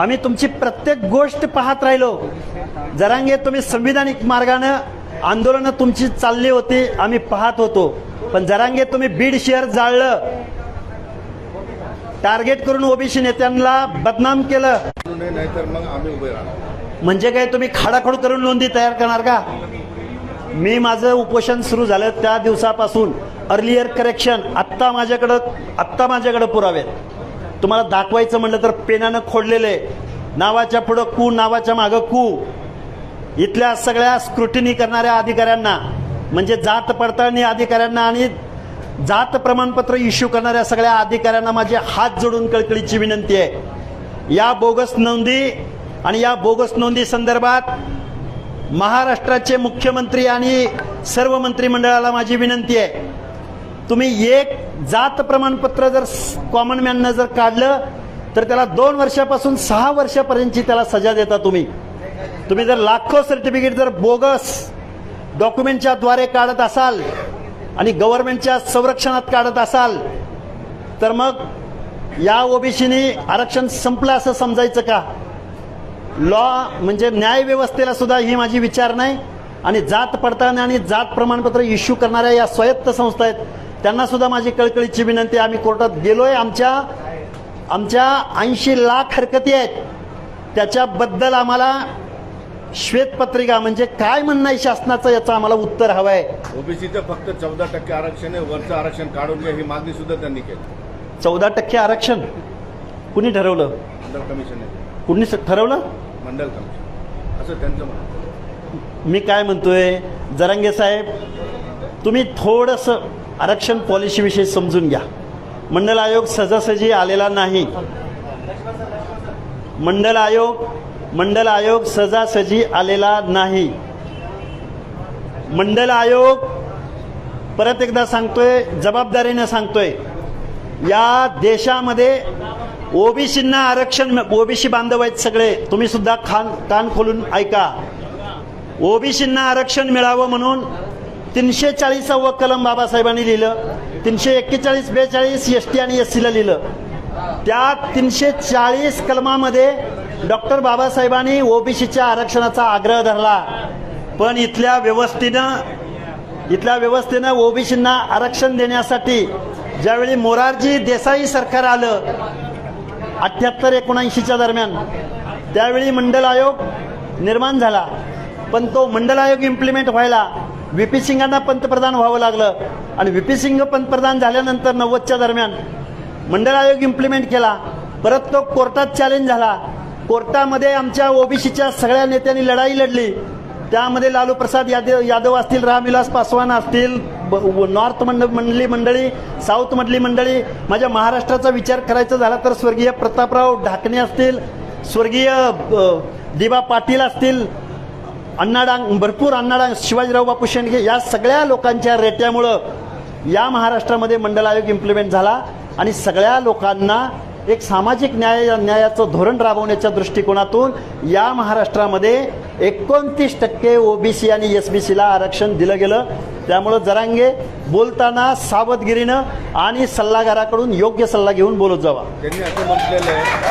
आम्ही तुमची प्रत्येक गोष्ट पाहत राहिलो. जरांगे तुम्ही संविधानिक मार्गानं आंदोलनं तुमची चालली होती आम्ही पाहत होतो. पण जरांगे तुम्ही बीड शहर जाळलं. टार्गेट करून ओबीसी नेत्यांना बदनाम केलं. नाहीतर मग आम्ही उभे म्हणजे काय तुम्ही खाडाखोड करून नोंदी तयार करणार का? मी माझं उपोषण सुरू झालं त्या दिवसापासून. अर्लियर करेक्शन आत्ता माझ्याकडं आत्ता माझ्याकडं पुरावे आहेत. तुम्हाला दाखवायचं म्हटलं तर पेनानं खोडलेले. नावाच्या पुढं कू नावाच्या मागं कू. इथल्या सगळ्या स्क्रुटिनी करणाऱ्या अधिकाऱ्यांना म्हणजे जात पडताळणी अधिकाऱ्यांना आणि जात प्रमाणपत्र इश्यू करणाऱ्या सगळ्या अधिकाऱ्यांना माझे हात जोडून कळकळीची विनंती आहे. या बोगस नोंदी आणि या बोगस नोंदी संदर्भात महाराष्ट्राचे मुख्यमंत्री आणि सर्व मंत्रिमंडळाला माझी विनंती आहे. तुम्ही एक जात प्रमाणपत्र जर कॉमन मॅननं जर काढलं तर त्याला दोन वर्षापासून सहा वर्षापर्यंतची त्याला सजा देता तुम्ही. तुम्ही जर लाखो सर्टिफिकेट जर बोगस डॉक्युमेंटच्या द्वारे काढत असाल आणि गव्हर्नमेंटच्या संरक्षणात काढत असाल तर मग या ओबीसीने आरक्षण संपलं असं समजायचं का? लॉ म्हणजे न्यायव्यवस्थेला सुद्धा ही माझी विचार नाही आणि जात पडताळणी आणि जात प्रमाणपत्र इश्यू करणाऱ्या या स्वायत्त संस्था आहेत. त्यांना सुद्धा माझी कळकळीची विनंती. आम्ही कोर्टात गेलोय. आमच्या आमच्या ऐंशी लाख हरकती आहेत. त्याच्याबद्दल आम्हाला श्वेतपत्रिका म्हणजे काय म्हणणं आहे शासनाचं याचं आम्हाला उत्तर हवं आहे. ओबीसीचं फक्त चौदा टक्के आरक्षण आहे. वरचं आरक्षण काढून घ्या ही मागणी सुद्धा त्यांनी केली. चौदा टक्के आरक्षण? कुणी ठरवलं? मंडल कमिशन कुणी ठरवलं? मंडल कमिशन. असं त्यांचं म्हणणं मी काय म्हणतोय? जरांगे साहेब तुम्ही थोडंसं आरक्षण पॉलिसीविषयी समजून घ्या. मंडल आयोग सहजासहजी आलेला नाही. मंडल आयोग मंडल आयोग सहजासहजी आलेला नाही. मंडल आयोग परत एकदा सांगतोय जबाबदारीने सांगतोय. या देशामध्ये ओबीसींना आरक्षण ओबीसी बांधव आहेत सगळे. तुम्ही सुद्धा खान कान खोलून ऐका. ओबीसींना आरक्षण मिळावं म्हणून तीनशे चाळीसावं कलम बाबासाहेबांनी लिहिलं तीनशे एक्केचाळीस बेचाळीस एस टी आणि एस सीला लिहिलं. त्या तीनशे चाळीस कलमामध्ये डॉक्टर बाबासाहेबांनी ओबीसीच्या आरक्षणाचा आग्रह धरला. पण इथल्या व्यवस्थेनं इथल्या व्यवस्थेनं ओबीसींना आरक्षण देण्यासाठी ज्यावेळी मोरारजी देसाई सरकार आलं अठ्ठ्याहत्तर एकोणऐंशीच्या दरम्यान त्यावेळी मंडल आयोग निर्माण झाला. पण तो मंडल आयोग इम्प्लिमेंट व्हायला व्ही पी सिंगांना पंतप्रधान व्हावं लागलं आणि व्ही पी सिंग पंतप्रधान झाल्यानंतर नव्वदच्या दरम्यान मंडळ आयोग इम्प्लिमेंट केला. परत तो कोर्टात चॅलेंज झाला. कोर्टामध्ये आमच्या ओबीसीच्या सगळ्या नेत्यांनी लढाई लढली. त्यामध्ये लालू प्रसाद यादव यादव असतील रामविलास पासवान असतील ब- नॉर्थ मंड मंडली मंडळी साऊथ मधली मंडळी माझ्या महाराष्ट्राचा विचार करायचा झाला तर स्वर्गीय प्रतापराव ढाकणे असतील स्वर्गीय दिबा पाटील असतील अण्णाडांग भरपूर अण्णाडांग शिवाजीराव बापू शेंडगे या सगळ्या लोकांच्या रेट्यामुळं या महाराष्ट्रामध्ये मंडल आयोग इम्प्लिमेंट झाला आणि सगळ्या लोकांना एक सामाजिक न्याय न्यायाचं धोरण राबवण्याच्या दृष्टिकोनातून या महाराष्ट्रामध्ये एकोणतीस टक्के ओबीसी आणि एस बी सीला आरक्षण दिलं गेलं. त्यामुळं जरांगे बोलताना सावधगिरीनं आणि सल्लागाराकडून योग्य सल्ला घेऊन बोलत जावा. त्यांनी असं म्हटलेलं आहे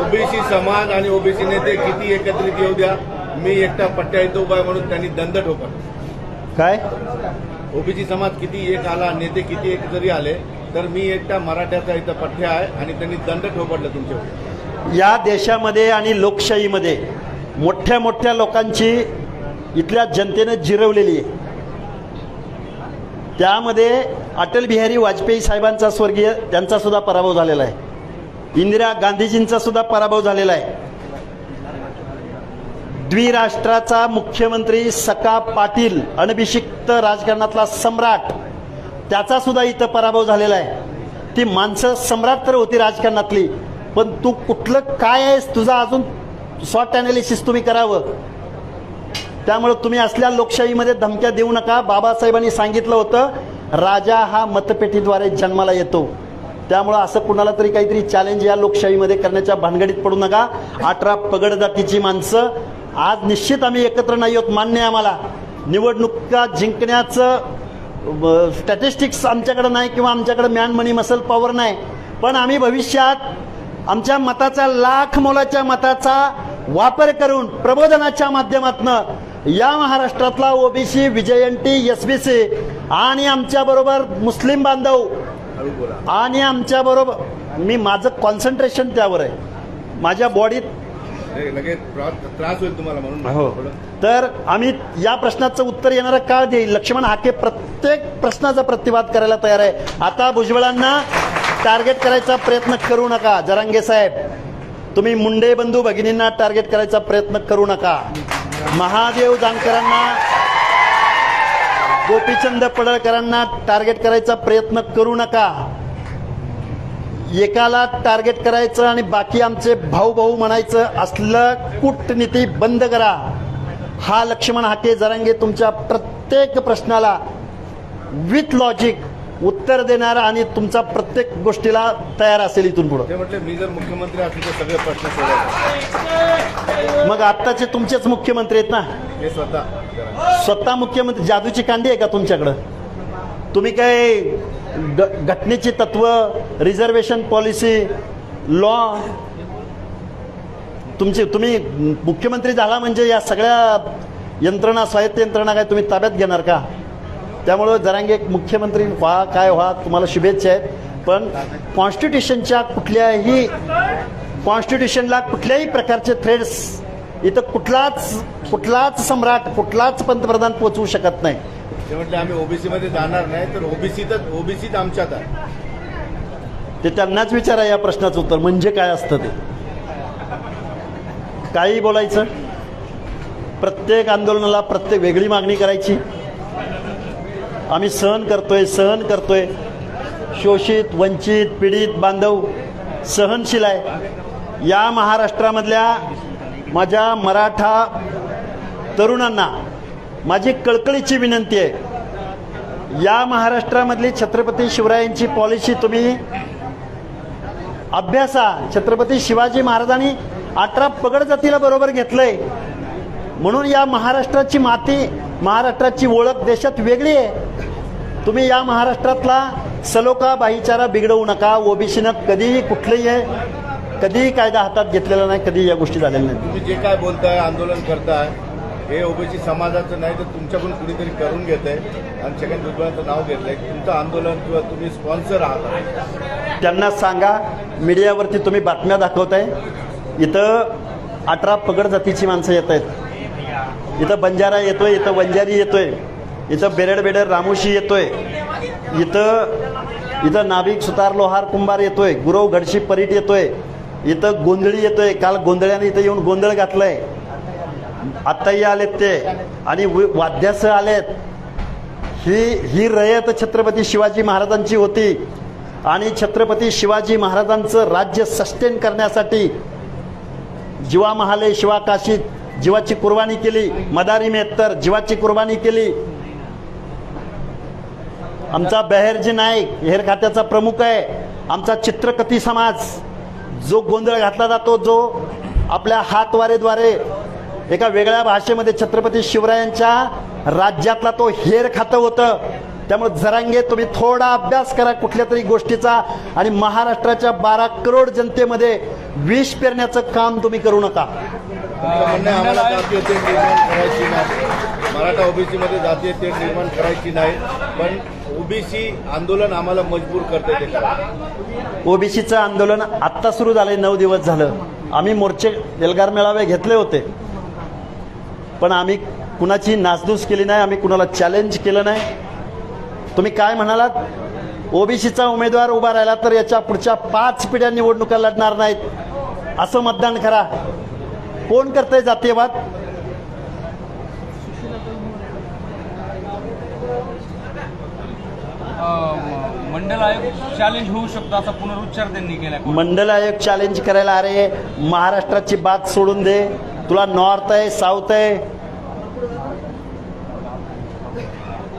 ओबीसी समाज आणि ओबीसी नेते किती एकत्रित येऊ द्या मी एकटा पट्ट्या इथं उभा आहे म्हणून त्यांनी दंड ठोकला. काय? ओबीसी समाज किती एक आला नेते किती एक जरी आले तर मी एकटा मराठ्याचा इथं पठ्या आहे आणि त्यांनी दंड ठोकडलं तुमच्यावर. या देशामध्ये आणि लोकशाहीमध्ये मोठ्या मोठ्या लोकांची इथल्या जनतेनं जिरवलेली आहे. त्यामध्ये अटल बिहारी वाजपेयी साहेबांचा स्वर्गीय त्यांचा सुद्धा पराभव झालेला आहे. इंदिरा गांधीजींचा सुद्धा पराभव झालेला आहे. द्विराष्ट्राचा मुख्यमंत्री सका पाटील अनभिषिक्त राजकारणातला सम्राट त्याचा सुद्धा इथं पराभव झालेला आहे. ती माणसं सम्राट तर होती राजकारणातली पण तू कुठलं काय आहेस तुझा अजून शॉर्ट अनालिसिस तुम्ही करावं. त्यामुळे तुम्ही असल्या लोकशाहीमध्ये धमक्या देऊ नका. बाबासाहेबांनी सांगितलं होतं राजा हा मतपेटीद्वारे जन्माला येतो. त्यामुळं असं कुणाला तरी काहीतरी चॅलेंज या लोकशाहीमध्ये करण्याच्या भानगडीत पडू नका. अठरा पगड जातीची माणसं. आज निश्चित आम्ही एकत्र नाही आहोत मान्य आहे आम्हाला. निवडणुका जिंकण्याचं स्टॅटिस्टिक्स आमच्याकडं नाही किंवा आमच्याकडे मॅन मनी मसल पॉवर नाही. पण आम्ही भविष्यात आमच्या मताचा लाख मोलाच्या मताचा वापर करून प्रबोधनाच्या माध्यमातून या महाराष्ट्रातला ओबीसी विजयंती एस बी सी आणि आमच्याबरोबर मुस्लिम बांधव आणि आमच्याबरोबर मी माझं कॉन्सन्ट्रेशन त्यावर आहे. माझ्या बॉडीत हे त्रास- होईल तुम्हाला म्हणून. हो. तर आम्ही या प्रश्नाचं उत्तर येणारा काळ देईल. लक्ष्मण हाके प्रत्येक प्रश्नाचा प्रतिवाद करायला तयार आहे. आता भुजबळांना टार्गेट करायचा प्रयत्न करू नका. जरांगे साहेब तुम्ही मुंडे बंधू भगिनींना टार्गेट करायचा प्रयत्न करू नका. महादेव जानकरांना गोपीचंद पडळकरांना टार्गेट करायचा प्रयत्न करू नका. एकाला टार्गेट करायचं आणि बाकी आमचे भाऊ भाऊ म्हणायचं असलं कूटनीती बंद करा. हा लक्ष्मण हाके जरांगे तुमच्या प्रत्येक प्रश्नाला विथ लॉजिक उत्तर देणार आणि तुमचा प्रत्येक गोष्टीला तयार असेल इथून पुढं. म्हटले मी जर मुख्यमंत्री असले तर सगळे प्रश्न सोडवतो मग आत्ताचे तुमचेच मुख्यमंत्री आहेत ना? हे स्वतः. स्वतः मुख्यमंत्री जादूची कांडी आहे का तुमच्याकडं? तुम्ही काय ग- घटनेची तत्व रिझर्वेशन पॉलिसी लॉ तुमची तुम्ही मुख्यमंत्री झाला म्हणजे या सगळ्या यंत्रणा स्वायत्त यंत्रणा काय तुम्ही ताब्यात घेणार का? त्यामुळं जरांगे एक मुख्यमंत्री व्हा काय व्हा तुम्हाला शुभेच्छा आहेत. पण कॉन्स्टिट्यूशनच्या कुठल्याही कॉन्स्टिट्यूशनला कुठल्याही प्रकारचे थ्रेड्स इथं कुठलाच कुठलाच सम्राट कुठलाच पंतप्रधान पोचवू शकत नाही. ते म्हटले आम्ही ओबीसी मध्ये जाणार नाही तर ओबीसीतच ओबीसीत आमच्यात आहे. ते त्यांनाच विचारा या प्रश्नाचं उत्तर म्हणजे काय असतं ते? काही बोलायचं? प्रत्येक आंदोलनाला प्रत्येक वेगळी मागणी करायची. आम्ही सहन करतोय सहन करतोय. शोषित वंचित पीडित बांधव सहनशील आहे. या महाराष्ट्रामधल्या माझ्या मराठा तरुणांना माझी कळकळीची विनंती आहे. या महाराष्ट्रामधली छत्रपती शिवरायांची पॉलिसी तुम्ही अभ्यासा. छत्रपती शिवाजी महाराजांनी अठरा पगड जातीला बरोबर घेतलंय. म्हणून या महाराष्ट्राची माती महाराष्ट्राची ओळख देशात वेगळी आहे. तुम्ही या महाराष्ट्रातला सलोखा भाईचारा बिघडवू नका. ओबीसीनं कधीही कुठलंही आहे कधीही कायदा हातात घेतलेला नाही कधी या गोष्टी झालेल्या नाहीत. तुम्ही जे काय बोलताय आंदोलन करताय हे ओबीसी समाजाचं नाही तर तुमच्याकडून कुणीतरी करून घेत आहे आणि छगन भुजबळांचं नाव घेतलंय. तुमचं आंदोलन किंवा तुम्ही स्पॉन्सर आहात. त्यांना सांगा मीडियावरती तुम्ही बातम्या दाखवताय. इथं अठरा पगड जातीची माणसं येत आहेत इथं बंजारा येतोय इथं वंजारी येतोय. इथं बेरड बेडर रामोशी येतोय. इथं इथं नाभिक सुतार लोहार कुंभार येतोय. गुरव घडशी परीट येतोय. इथं गोंधळी येतोय. काल गोंधळ्याने इथं येऊन गोंधळ घातलाय. आत्ताही आलेत ते. आणि व- वाद्यासह आलेत. ही ही रयत छत्रपती शिवाजी महाराजांची होती. आणि छत्रपती शिवाजी महाराजांचं राज्य सस्टेन करण्यासाठी जीवा महाले शिवा काशीत जीवाची कुर्बानी केली. मदारी मेहत्तर जीवाची कुर्बानी केली. आमचा बेहेरजी नाईक हेर खात्याचा प्रमुख आहे आमचा चित्रकथी समाज जो गोंधळ घातला जातो जो आपल्या हातवारेद्वारे एका वेगळ्या भाषेमध्ये छत्रपती शिवरायांच्या राज्यातला तो हेर खातं होतं. त्यामुळे जरांगे तुम्ही थोडा अभ्यास करा कुठल्या तरी गोष्टीचा आणि महाराष्ट्राच्या बारा करोड जनतेमध्ये विष पेरण्याचं काम तुम्ही करू नका. मराठा ओबीसीमध्ये जातीय तेढ निर्माण करायची नाही. पण ओबीसी आंदोलन आम्हाला मजबूर करते ओबीसीचं आंदोलन आत्ता सुरू झालंय नऊ दिवस झालं. आम्ही मोर्चे एल्गार मेळावे घेतले होते. पण आम्ही कुणाची नासधूस केली नाही आम्ही कुणाला चॅलेंज केलं नाही. तुम्ही काय म्हणालात? ओबीसीचा उमेदवार उभा राहिला तर याच्या पुढच्या पाच पिढ्या निवडणुका लढणार नाहीत. असं मतदान करा. कोण करतंय जातीयवाद? मंडल आयोग चॅलेंज होऊ शकतो असा पुनरुच्चार त्यांनी केला. मंडल आयोग चॅलेंज करायला अरे महाराष्ट्राची बात सोडून दे. तुला नॉर्थ आहे साऊथ आहे.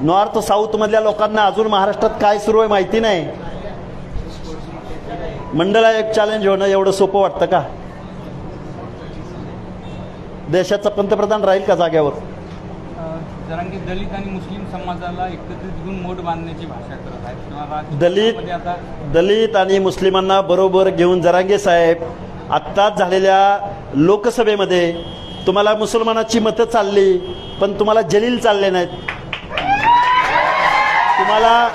नॉर्थ साऊथ मधल्या लोकांना अजून महाराष्ट्रात काय सुरू आहे माहिती नाही. मंडल आयोग चॅलेंज होणं एवढं सोपं वाटतं का? देशाचा पंतप्रधान राहील का जाग्यावर जरांगे दलित आणि मुस्लिम समाजाला एकत्रित घेऊन मोठ बांधण्याची भाषा करत आहेत. किंवा दलित आता दलित आणि मुस्लिमांना बरोबर घेऊन जरांगे साहेब आत्ताच झालेल्या लोकसभेमध्ये तुम्हाला मुसलमानाची मतं चालली पण तुम्हाला जलील चालले नाहीत. तुम्हाला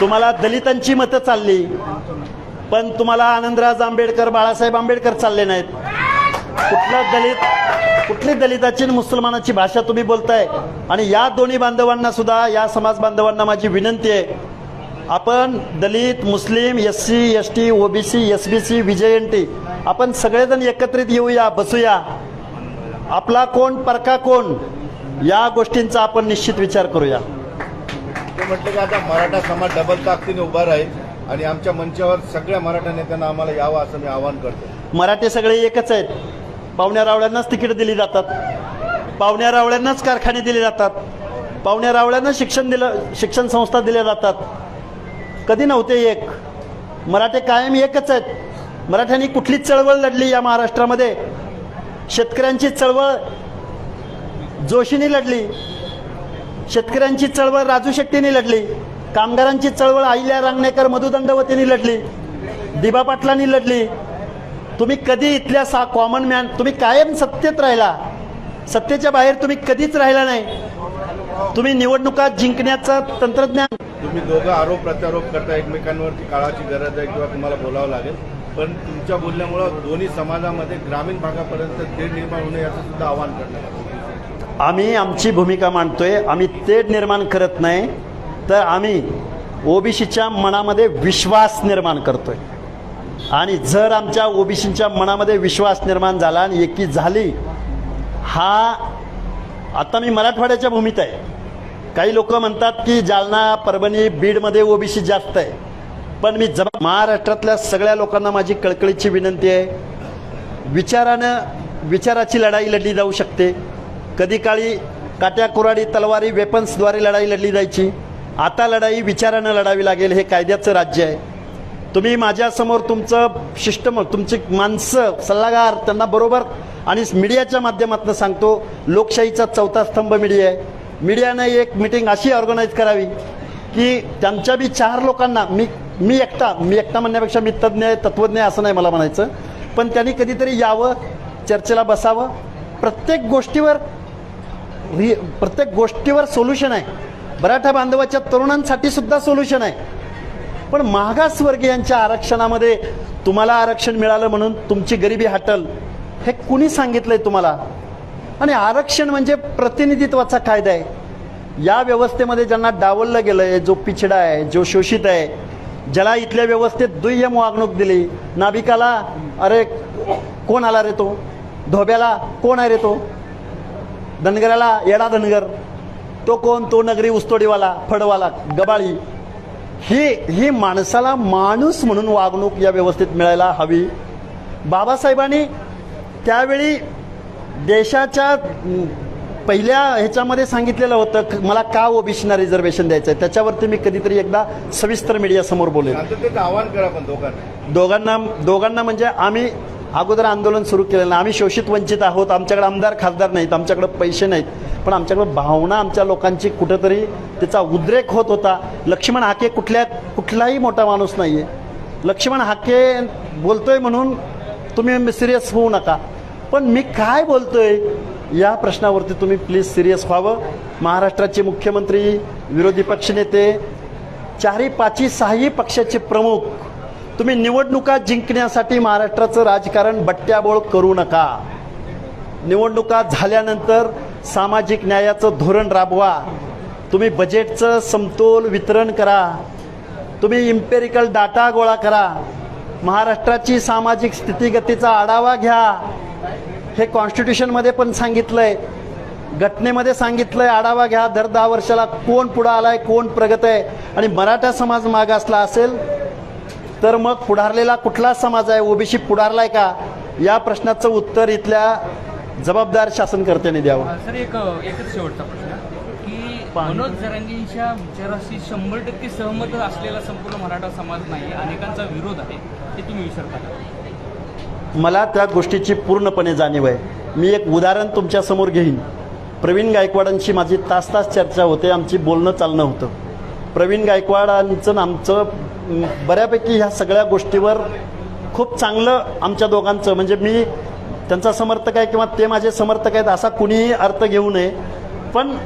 तुम्हाला दलितांची मतं चालली पण तुम्हाला आनंदराज आंबेडकर बाळासाहेब आंबेडकर चालले नाहीत. कुठला दलित कुठली दलिताची आणि मुसलमानाची भाषा तुम्ही बोलताय? आणि या दोन्ही बांधवांना सुद्धा या समाज बांधवांना माझी विनंती आहे. आपण दलित मुस्लिम S C S T OBC S B C विजय एन टी आपण सगळेजण एकत्रित येऊया बसूया. आपला कोण परका कोण या गोष्टींचा आपण निश्चित विचार करूया. ते म्हटलं की आता मराठा समाज डबल ताकदीने उभा राहील आणि आमच्या मंचावर सगळ्या मराठा नेत्यांना आम्हाला यावं असं मी आवाहन करतो. मराठी सगळे एकच आहेत. पाहुण्या रावळ्यांनाच तिकीट दिली जातात. पाहुण्या रावळ्यांनाच कारखाने दिले जातात. पाहुण्या रावळ्यांना शिक्षण दिलं शिक्षण संस्था दिल्या जातात. कधी नव्हते एक. मराठे कायम एकच आहेत. मराठ्यांनी कुठलीच चळवळ लढली या महाराष्ट्रामध्ये? शेतकऱ्यांची चळवळ जोशीने लढली. शेतकऱ्यांची चळवळ राजू शेट्टीने लढली. कामगारांची चळवळ अहिल्या रांगणेकर मधुदंडवतीने लढली. दिबा पाटलांनी लढली. तुम्ही कधी इथल्या सा कॉमन मॅन तुम्ही कायम सत्तेत राहिला. सत्तेच्या बाहेर तुम्ही कधीच राहिला नाही. तुम्ही निवडणुका जिंकण्याचं तंत्रज्ञान. तुम्ही दोघं आरोप प्रत्यारोप करता एकमेकांवरती काळाची गरज आहे किंवा तुम्हाला बोलावं लागेल. पण तुमच्या बोलण्यामुळं दोन्ही समाजामध्ये ग्रामीण भागापर्यंत तेढ निर्माण होणे याचं सुद्धा आवाहन आलं. आम्ही आमची भूमिका मांडतोय. आम्ही तेढ निर्माण करत नाही. तर आम्ही ओबीसीच्या मनामध्ये विश्वास निर्माण करतोय. आणि जर आमच्या ओबीसींच्या मनामध्ये विश्वास निर्माण झाला आणि एकी झाली हा आता मी मराठवाड्याच्या भूमीत आहे. काही लोक म्हणतात की जालना परभणी बीडमध्ये ओबीसी जास्त आहे. पण मी जबा महाराष्ट्रातल्या सगळ्या लोकांना माझी कळकळीची विनंती आहे. विचारानं विचाराची लढाई लढली जाऊ शकते. कधी काळी काट्या कुराडी तलवारी वेपन्सद्वारे लढाई लढली जायची. आता लढाई विचारानं लढावी लागेल हे कायद्याचं राज्य आहे. तुम्ही माझ्यासमोर तुमचं शिष्टम तुमची माणसं सल्लागार त्यांना बरोबर आणि मीडियाच्या माध्यमातून सांगतो लोकशाहीचा चौथा स्तंभ मीडिया आहे. मीडियानं एक मिटिंग अशी ऑर्गनाईज करावी की त्यांच्या बी चार लोकांना मी मी एकटा मी एकटा म्हणण्यापेक्षा मी तज्ज्ञ आहे तत्वज्ञ आहे असं नाही मला म्हणायचं. पण त्यांनी कधीतरी यावं चर्चेला बसावं. प्रत्येक गोष्टीवर प्रत्येक गोष्टीवर सोल्युशन आहे. मराठा बांधवाच्या तरुणांसाठी सुद्धा सोल्युशन आहे. पण मागासवर्गीयांच्या आरक्षणामध्ये तुम्हाला आरक्षण मिळालं म्हणून तुमची गरिबी हटल हे कुणी सांगितलंय तुम्हाला? आणि आरक्षण म्हणजे प्रतिनिधित्वाचा कायदा आहे. या व्यवस्थेमध्ये ज्यांना डावललं गेलं आहे जो पिछडा आहे जो शोषित आहे ज्याला इथल्या व्यवस्थेत दुय्यम वागणूक दिली नाभिकाला अरे कोण आला रे तो? धोब्याला कोण आहे रे तो? धनगराला येडा धनगर. तो कोण? तो नगरी उस्तोडीवाला फडवाला गबाळी. ही ही माणसाला माणूस म्हणून वागणूक या व्यवस्थेत मिळायला हवी. बाबासाहेबांनी त्यावेळी देशाच्या पहिल्या ह्याच्यामध्ये सांगितलेलं होतं मला का ओबीसीना रिझर्वेशन द्यायचं आहे त्याच्यावरती मी कधीतरी एकदा सविस्तर मीडियासमोर शांततेचं आवाहन करा पण दोघांना. दोघांना दोघांना म्हणजे आम्ही अगोदर आंदोलन सुरू केलेलं आम्ही शोषित वंचित आहोत. आमच्याकडे आमदार खासदार नाहीत. आमच्याकडे पैसे नाहीत. पण आमच्याकडे भावना आमच्या लोकांची कुठंतरी त्याचा उद्रेक होत होता. लक्ष्मण हाके कुठल्या कुठलाही मोठा माणूस नाही आहे लक्ष्मण हाके बोलतोय म्हणून तुम्ही सिरियस होऊ नका. पण मी काय बोलतोय या प्रश्नावरती तुम्ही प्लीज सिरियस व्हावं. महाराष्ट्राचे मुख्यमंत्री विरोधी पक्षनेते चारही पाची सहाही पक्षाचे प्रमुख तुम्ही निवडणुका जिंकण्यासाठी महाराष्ट्राचं राजकारण बट्ट्याबोळ करू नका. निवडणुका झाल्यानंतर सामाजिक न्यायाचं धोरण राबवा. तुम्ही बजेटचं समतोल वितरण करा. तुम्ही इम्पेरिकल डाटा गोळा करा. महाराष्ट्राची सामाजिक स्थितीगतीचा आढावा घ्या. हे कॉन्स्टिट्यूशनमध्ये पण सांगितलंय. घटनेमध्ये सांगितलंय आढावा घ्या. दर दहा वर्षाला कोण पुढं आलाय कोण प्रगत आहे? आणि मराठा समाज मागासला असेल तर मग पुढारलेला कुठला समाज आहे? ओबीसी पुढारलाय का? या प्रश्नाचं उत्तर इथल्या जबाबदार शासनकर्त्यांनी द्यावं. सर एक एकच शेवटचा प्रश्न. की मनोज जरांगेंच्या विचाराशी शंभर टक्के सहमत असलेला संपूर्ण मराठा समाज नाही अनेकांचा विरोध आहे हे तुम्ही विसरता? मला त्या गोष्टीची पूर्णपणे जाणीव आहे. मी एक उदाहरण तुमच्यासमोर घेईन. प्रवीण गायकवाडांशी माझी तास तास चर्चा होते आमची बोलणं चालणं होतं. प्रवीण गायकवाडांचं आमचं बऱ्यापैकी ह्या सगळ्या गोष्टीवर खूप चांगलं आमच्या दोघांचं म्हणजे मी त्यांचा समर्थक आहे किंवा ते माझे समर्थक आहेत असा कुणीही अर्थ घेऊ नये. पण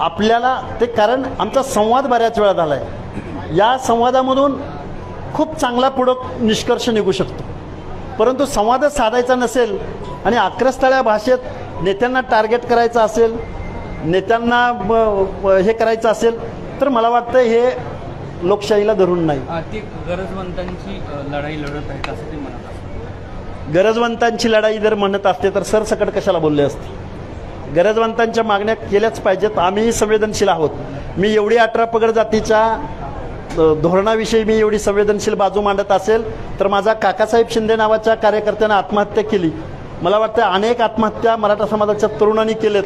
आपल्याला ते कारण आमचा संवाद बऱ्याच वेळा झाला आहे या संवादामधून खूप चांगला पुढं निष्कर्ष निघू शकतो. परंतु संवादच साधायचा नसेल आणि आक्रस्थळ्या भाषेत नेत्यांना टार्गेट करायचं असेल नेत्यांना ब- हे करायचं असेल तर मला वाटतं हे लोकशाहीला धरून नाही. ते गरजवंतांची लढाई लढत आहेत असं ते गरजवंतांची लढाई जर म्हणत असते तर सरसकट कशाला बोलले असते? गरजवंतांच्या मागण्या केल्याच पाहिजेत. आम्ही संवेदनशील आहोत. मी एवढी अठरा पगड जातीच्या धोरणाविषयी मी एवढी संवेदनशील बाजू मांडत असेल तर माझा काकासाहेब शिंदे नावाच्या कार्यकर्त्यानं आत्महत्या केली. मला वाटतं अनेक आत्महत्या मराठा समाजाच्या तरुणांनी केलेत.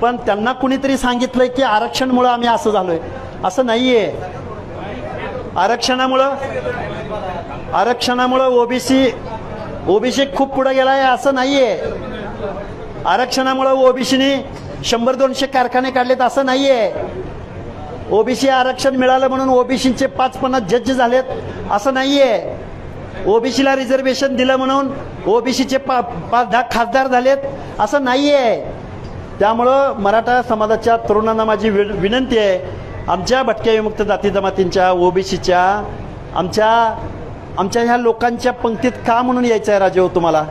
पण त्यांना कुणीतरी सांगितलंय की आरक्षणमुळं आम्ही असं झालोय. असं नाहीये. आरक्षणामुळं आरक्षणामुळं ओबीसी ओबीसी खूप पुढे गेलाय असं नाहीये. आरक्षणामुळं ओबीसीने शंभर दोनशे कारखाने काढलेत असं नाहीये. ओबीसी आरक्षण मिळालं म्हणून ओबीसीचे पाच पन्नास जज झालेत असं नाहीये. ओबीसीला रिझर्वेशन दिलं म्हणून ओबीसीचे पा पाच दहा खासदार झालेत असं नाहीये. त्यामुळं मराठा समाजाच्या तरुणांना माझी वि विनंती आहे आमच्या भटक्या विमुक्त जाती जमातींच्या ओबीसीच्या आमच्या आमच्या ह्या लोकांच्या पंक्तीत का म्हणून यायचं आहे राजे हो तुम्हाला?